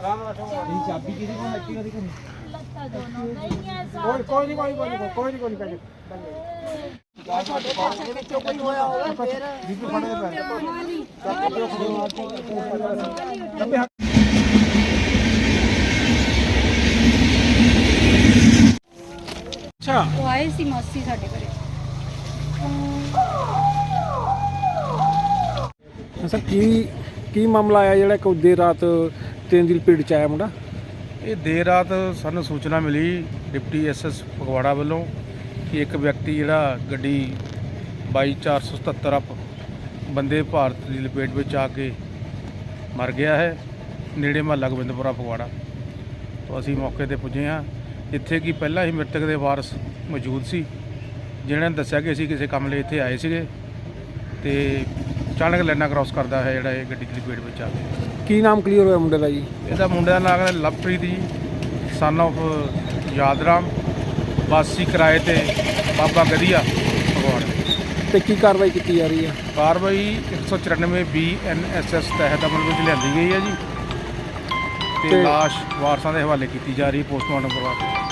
ਇਹ ਚਾਬੀ ਕਿਹਦੀ ਕੋਲ ਐਕਟਿਵਾ ਦੀ ਕੋਲ ਲੱਤਾਂ ਦੋਨੋਂ ਗਈਆਂ ਕੋਈ ਕੋਈ ਨਹੀਂ ਕੋਈ ਕੋਈ ਨਹੀਂ ਕੋਈ ਨਹੀਂ ਕੋਈ ਨਹੀਂ ਕੋਈ ਹੋਇਆ ਹੋਵੇ ਫਿਰ ਬੀਬੀ ਫੜੇ ਪੈ ਅੱਛਾ। ਉਹ ਆਏ ਸੀ ਮਾਸੀ ਸਾਡੇ ਘਰੇ ਸਰ ਕੀ ਕੀ ਮਾਮਲਾ ਆਇਆ ਜਿਹੜਾ ਕਿ ਦੇਰ ਰਾਤ ਤਿੰਨ ਦੀ ਪੀੜ ਚ ਆਇਆ ਮੁੰਡਾ। ਇਹ ਦੇਰ ਰਾਤ ਸਾਨੂੰ ਸੂਚਨਾ ਮਿਲੀ ਡਿਪਟੀ ਐਸਐਸ ਫਗਵਾੜਾ ਵੱਲੋਂ ਕਿ ਇੱਕ ਵਿਅਕਤੀ ਜਿਹੜਾ ਗੱਡੀ 22477 ਅਪ ਬੰਦੇ ਭਾਰਤ ਦੀ ਲਪੇਟ ਵਿੱਚ ਆ ਕੇ ਮਰ ਗਿਆ ਹੈ। ਨੇੜੇ ਮਹੱਲਾ ਗੋਬਿੰਦਪੁਰਾ ਫਗਵਾੜਾ। ਤੋਂ ਅਸੀਂ ਮੌਕੇ ਤੇ ਪੁੱਜੇ ਹਾਂ। ਜਿੱਥੇ ਕਿ ਪਹਿਲਾਂ ਹੀ ਮ੍ਰਿਤਕ ਦੇ ਵਾਰਸ ਮੌਜੂਦ ਸੀ। ਜਿਹਨਾਂ ਨੇ ਦੱਸਿਆ ਕਿ ਅਸੀਂ ਕਿਸੇ ਕੰਮ ਲਈ ਇੱਥੇ ਆਏ ਸੀਗੇ। ਤੇ ਅਚਾਨਕ ਲਾਈਨਾਂ ਕ੍ਰਾਸ ਕਰਦਾ ਹੈ ਜਿਹੜਾ ਇਹ ਗੱਡੀ ਦੀ ਲਪੇਟ ਵਿੱਚ ਆ ਗਿਆ। ਕੀ ਨਾਮ ਕਲੀਅਰ ਹੋਇਆ ਮੁੰਡੇ ਦਾ ਜੀ? ਇਹਦਾ ਮੁੰਡੇ ਦਾ ਨਾਮ ਹੈ ਲਵਪ੍ਰੀਤ ਜੀ ਸਨ of ਯਾਦਰਾਮ ਵਾਸੀ ਕਿਰਾਏ ਤੇ ਬਾਬਾ ਗਦੀਆ ਫਗਵਾੜਾ ਤੇ ਕੀ ਕਾਰਵਾਈ ਕੀਤੀ ਜਾ ਰਹੀ ਹੈ? ਕਾਰਵਾਈ 194 ਬੀ ਐਨ ਐਸ ਐਸ ਤਹਿਤ ਅਮਲ ਵਿੱਚ ਲਿਆਂਦੀ ਗਈ ਹੈ ਜੀ। ਤੇ ਤੇ- ਲਾਸ਼ ਵਾਰਸਾਂ ਦੇ ਹਵਾਲੇ ਕੀਤੀ ਜਾ ਰਹੀ ਪੋਸਟਮਾਰਟਮ ਕਰਵਾ ਕੇ।